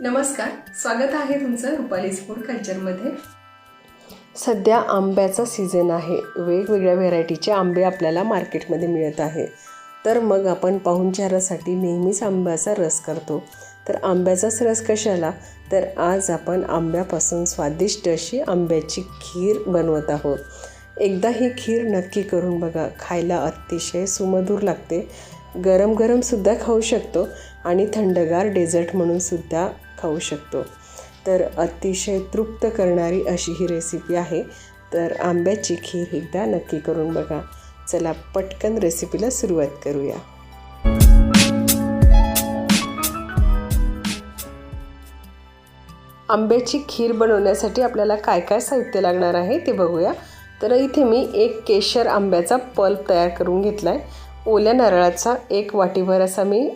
नमस्कार स्वागत आहे तुमचं रुपालीज फूड कल्चरमध्ये. सध्या आंब्याचा सीझन आहे. वेगवेगळ्या व्हेरायटीचे आंबे आपल्याला मार्केटमध्ये मिळत आहे. तर मग आपण पाहुणचारासाठी नेहमीच आंब्याचा रस करतो. तर आंब्याचाच रस कशाला? तर आज आपण आंब्यापासून स्वादिष्ट अशी आंब्याची खीर बनवत आहोत. एकदा ही खीर नक्की करून बघा. खायला अतिशय सुमधूर लागते. गरम गरमसुद्धा खाऊ शकतो आणि थंडगार डेझर्ट म्हणूनसुद्धा खाऊ शकतो. तर अतिशय तृप्त करणारी अशी ही रेसिपी आहे. तर आंब्याची खीर एकदा नक्की करून बघा. चला पटकन रेसिपीला सुरुवात करूया. आंब्याची खीर बनवण्यासाठी आपल्याला काय काय साहित्य लागणार आहे ते बघूया. तर इथे मी एक केशर आंब्याचा पल्प तयार करून घेतला आहे ओल्या नारळाचा एक वाटीभर असा मी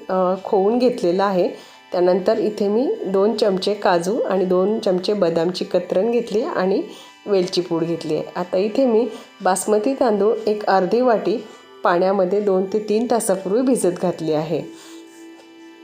खोवून घेतलेला आहे. त्यानंतर इथे मी दोन चमचे काजू आणि दोन चमचे बदामची कतरण घेतली आणि वेलची पूड घेतली आहे. आता इथे मी बासमती तांदूळ एक अर्धी वाटी पाण्यामध्ये दोन ते तीन तासापूर्वी भिजत घातली आहे.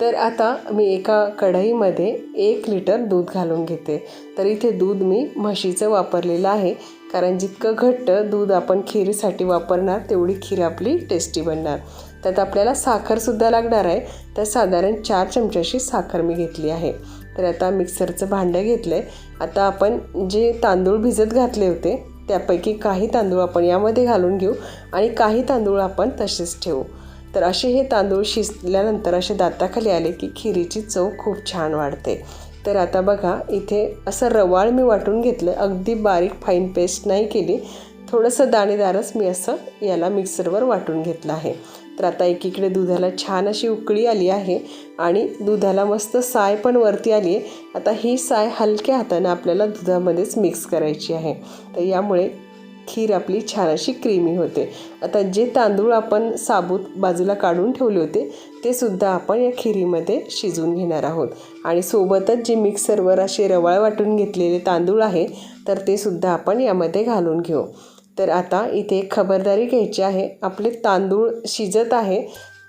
तर आता मी एका कढईमध्ये एक लिटर दूध घालून घेते. तर इथे दूध मी म्हशीचं वापरलेलं आहे. कारण जितकं घट्ट दूध आपण खीरीसाठी वापरणार तेवढी खीर आपली टेस्टी बनणार. त्यात आपल्याला साखरसुद्धा लागणार आहे. तर साधारण चार चमच्याशी साखर मी घेतली आहे. तर आता मिक्सरचं भांडं घेतलं आहे आता आपण जे तांदूळ भिजत घातले होते त्यापैकी काही तांदूळ आपण यामध्ये घालून घेऊ आणि काही तांदूळ आपण तसेच ठेवू. तर असे हे तांदूळ शिजल्यानंतर असे दाताखाली आले की खिरीची चव खूप छान वाढते. तर आता बघा इथे असं रवाळ मी वाटून घेतलं अगदी बारीक फाईन पेस्ट नाही केली. थोडंसं दाणेदारच मी असं याला मिक्सरवर वाटून घेतलं आहे. तर आता एकीकडे दुधाला छान अशी उकळी आली आहे आणि दुधाला मस्त साय पण वरती आली आहे. आता ही साय हलक्या हाताने आपल्याला दुधामध्येच मिक्स करायची आहे. तर यामुळे खीर आपली छान अशी क्रीमी होते. आता जे तांदूळ आपण साबूत बाजूला काढून ठेवले होते ते सुद्धा आपण या खिरीमध्ये शिजवून घेणार आहोत. आणि सोबतच जे मिक्सरवर असे रवाळ वाटून घेतलेले तांदूळ आहे तर ते सुद्धा आपण यामध्ये घालून घेऊ. तर आता इथे खबरदारी घ्यायची आहे. आपले तांदूळ शिजत आहे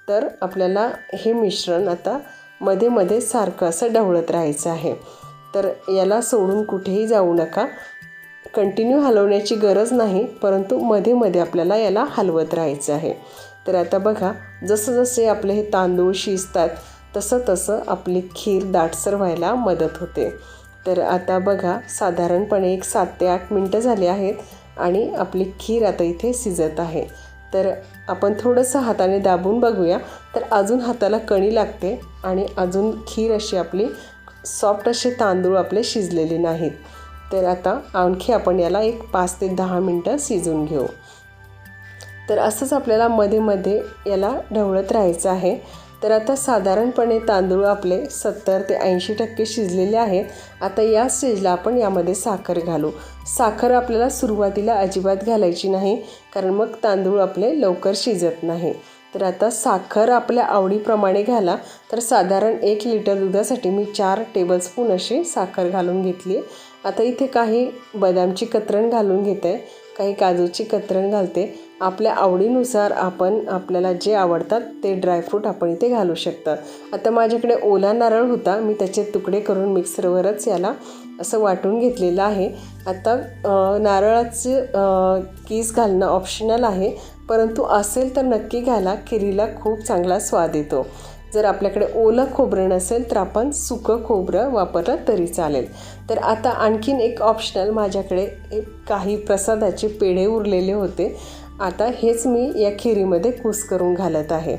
तर आपल्याला हे मिश्रण आता मध्ये मध्ये सारखं असं ढवळत राहायचं आहे. तर याला सोडून कुठेही जाऊ नका. कंटिन्यू हलवण्याची गरज नाही परंतु मध्ये मध्ये आपल्याला याला हलवत राहायचं आहे. तर आता बघा जसं जसे आपले हे तांदूळ शिजतात तसं तसं आपली खीर दाटसर व्हायला मदत होते. तर आता बघा साधारणपणे एक सात ते आठ मिनटं झाली आहेत. आणि आपली खीर आता इथे शिजत आहे. तर आपण थोडंसं हाताने दाबून बघूया. तर अजून हाताला कणी लागते आणि अजून खीर अशी आपली सॉफ्ट असे तांदूळ आपले शिजलेले नाहीत. तर आता आणखी आपण याला एक पाच ते दहा मिनटं शिजून घेऊ. तर असंच आपल्याला मध्ये मध्ये याला ढवळत राहायचं आहे. तर आता साधारणपणे तांदूळ आपले सत्तर ते ऐंशी टक्के शिजलेले आहेत. आता या स्टेजला आपण यामध्ये साखर घालू. साखर आपल्याला सुरुवातीला अजिबात घालायची नाही कारण मग तांदूळ आपले लवकर शिजत नाही. तर आता साखर आपल्या आवडीप्रमाणे घाला. तर साधारण एक लिटर दुधासाठी मी चार टेबलस्पून अशी साखर घालून घेतली. आता इथे काही बदामची कतरण घालून घेते. काही काजूची कतरण घालते. आपल्या आवडीनुसार आपण आपल्याला जे आवडतात ते ड्रायफ्रूट आपण इथे घालू शकता आता माझ्याकडे ओला नारळ होता मी त्याचे तुकडे करून मिक्सरवरच याला असं वाटून घेतलेलं आहे. आता नारळाचं कीस घालणं ऑप्शनल आहे परंतु असेल तर नक्की घाला खिरीला खूप चांगला स्वाद येतो. जर आपल्याकडे ओलं खोबरं नसेल तर आपण सुकं खोबरं वापरलं तरी चालेल. तर आता आणखीन एक ऑप्शनल माझ्याकडे काही प्रसादाचे पेढे उरलेले होते. आता हेच मी या खिरीमध्ये कूस करून घालत आहे.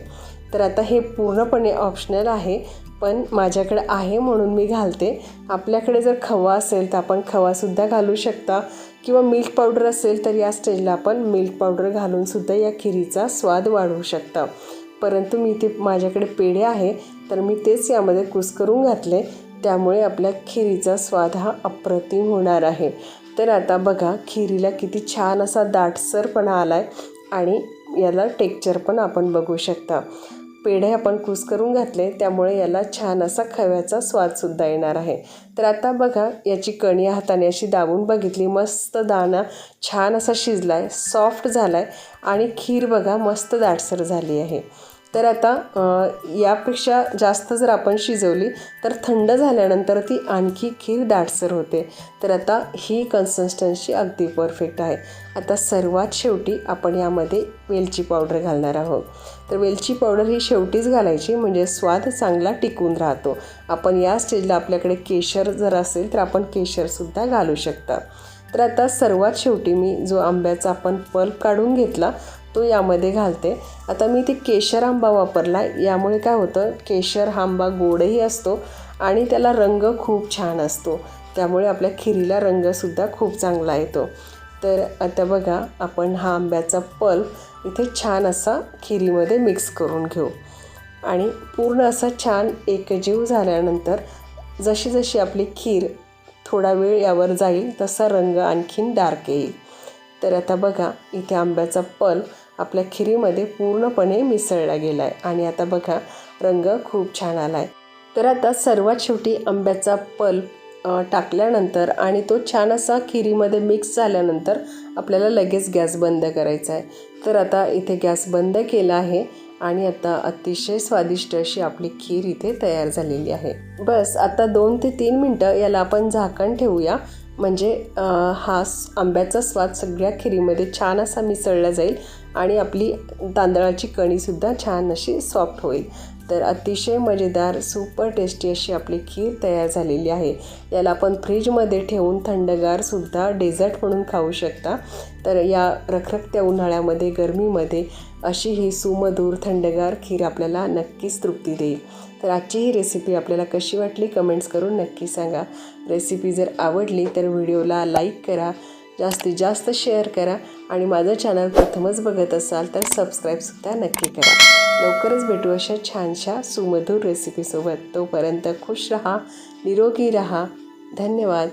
तर आता हे पूर्णपणे ऑप्शनल आहे पण माझ्याकडे आहे म्हणून मी घालते. आपल्याकडे जर खवा असेल तर आपण खवासुद्धा घालू शकता. किंवा मिल्क पावडर असेल तर या स्टेजला आपण मिल्क पावडर घालूनसुद्धा या खिरीचा स्वाद वाढवू शकता. परंतु मी ते माझ्याकडे पेढे आहे तर मी तेच यामध्ये कूस करून घातले. त्यामुळे आपल्या खिरीचा स्वाद हा अप्रतिम होणार आहे. तर आता बघा खिरीला किती छान असा दाटसरपणा आला आहे आणि याला टेक्चर पण आपण बघू शकता. पेढे आपण कुस करून घातले त्यामुळे याला छान असा खव्याचा स्वादसुद्धा येणार आहे. तर आता बघा याची कणी हाताने अशी दाबून बघितली मस्त दाणा छान असा शिजला आहे सॉफ्ट झाला आहे आणि खीर बघा मस्त दाटसर झाली आहे. तर आता यापेक्षा जास्त जर आपण शिजवली तर थंड झाल्यानंतर ती आणखी खीर दाटसर होते. तर आता ही कन्सिस्टन्सी अगदी परफेक्ट आहे. आता सर्वात शेवटी आपण यामध्ये वेलची पावडर घालणार आहोत. तर वेलची पावडर ही शेवटीच घालायची म्हणजे स्वाद चांगला टिकून राहतो. आपण या स्टेजला आपल्याकडे केशर जर असेल तर आपण केशरसुद्धा घालू शकता. तर आता सर्वात शेवटी मी जो आंब्याचा आपण पल्प काढून घेतला तो यामध्ये घालते. आता मी ते केशर आंबा वापरला. यामुळे काय होतं केशर हा आंबा गोडही असतो आणि त्याला रंग खूप छान असतो. त्यामुळे आपल्या खिरीला रंगसुद्धा खूप चांगला येतो. तर आता बघा आपण हा आंब्याचा पल्प इथे छान असा खिरीमध्ये मिक्स करून घेऊ. आणि पूर्ण असा छान एकजीव झाल्यानंतर जशी जशी आपली खीर थोडा वेळ यावर जाईल तसा रंग आणखीन डार्क येईल. तर आता बघा इथे आंब्याचा पल्प आपल्या खिरीमध्ये पूर्णपणे मिसळला गेला आहे आणि आता बघा रंग खूप छान आला आहे तर आता सर्वात शेवटी आंब्याचा पल्प टाकल्यानंतर आणि तो छान असा खिरीमध्ये मिक्स झाल्यानंतर आपल्याला लगेच गॅस बंद करायचा आहे. तर आता इथे गॅस बंद केला आहे आणि आता अतिशय स्वादिष्ट अशी आपली खीर इथे तयार झालेली आहे. बस आता दोन ते तीन मिनटं याला आपण झाकण ठेवूया. म्हणजे हा आंब्याचा स्वाद सगळ्या खिरीमध्ये छान असा मिसळला जाईल. आणि आपली तांदळाची कणीसुद्धा छान अशी सॉफ्ट होईल. तर अतिशय मजेदार सुपर टेस्टी अशी आपली खीर तयार झालेली आहे. याला आपण फ्रीजमध्ये ठेवून थंडगारसुद्धा डेझर्ट म्हणून खाऊ शकता. तर या रखरखत्या उन्हाळ्यामध्ये गरमीमध्ये अशी ही सुमधूर थंडगार खीर आपल्याला नक्कीच तृप्ती देईल. तर आजची ही रेसिपी आपल्याला कशी वाटली कमेंट्स करून नक्की सांगा. रेसिपी जर आवडली तर व्हिडिओला लाईक करा. जास्तीत जास्त शेअर करा आणि माझं चॅनल प्रथमच बघत असाल तर सबस्क्राईबसुद्धा नक्की करा. लवकरच भेटू अशा छानशा सुमधूर रेसिपीसोबत तोपर्यंत खुश रहा निरोगी रहा. धन्यवाद.